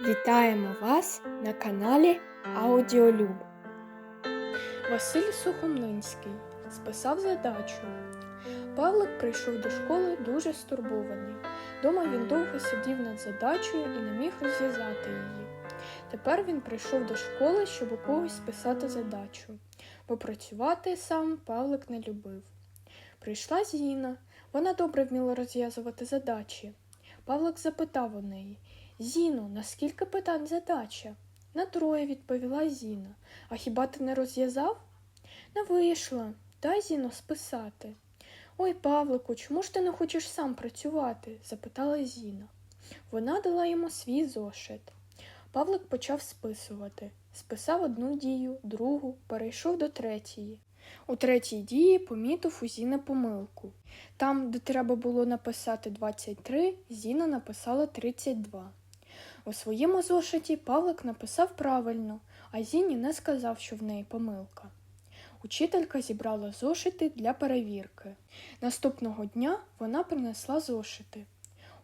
Вітаємо вас на каналі Аудіолюб. Василь Сухомлинський списав задачу. Павлик прийшов до школи дуже стурбований. Дома він довго сидів над задачею і не міг розв'язати її. Тепер він прийшов до школи, щоб у когось списати задачу, бо працювати сам Павлик не любив. Прийшла Зіна, вона добре вміла розв'язувати задачі. Павлик запитав у неї Зіно, на скільки питань задача? На троє відповіла Зіна. А хіба ти не розв'язав? Не вийшла. Дай Зіно списати. Ой, Павлику, чому ж ти не хочеш сам працювати? запитала Зіна. Вона дала йому свій зошит. Павлик почав списувати. Списав одну дію, другу, перейшов до третьої. У третій дії помітив у Зіни помилку. Там, де треба було написати 23, Зіна написала 32. У своєму зошиті Павлик написав правильно, а Зіні не сказав, що в неї помилка. Учителька зібрала зошити для перевірки. Наступного дня вона принесла зошити.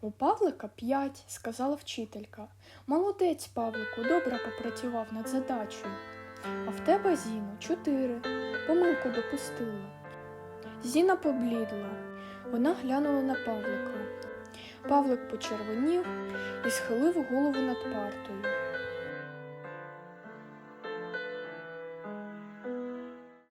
У Павлика п'ять, сказала вчителька. Молодець, Павлику, добре попрацював над задачею. А в тебе, Зіно, чотири. Помилку допустила. Зіна поблідла. Вона глянула на Павлика. Павлик почервонів і схилив голову над партою.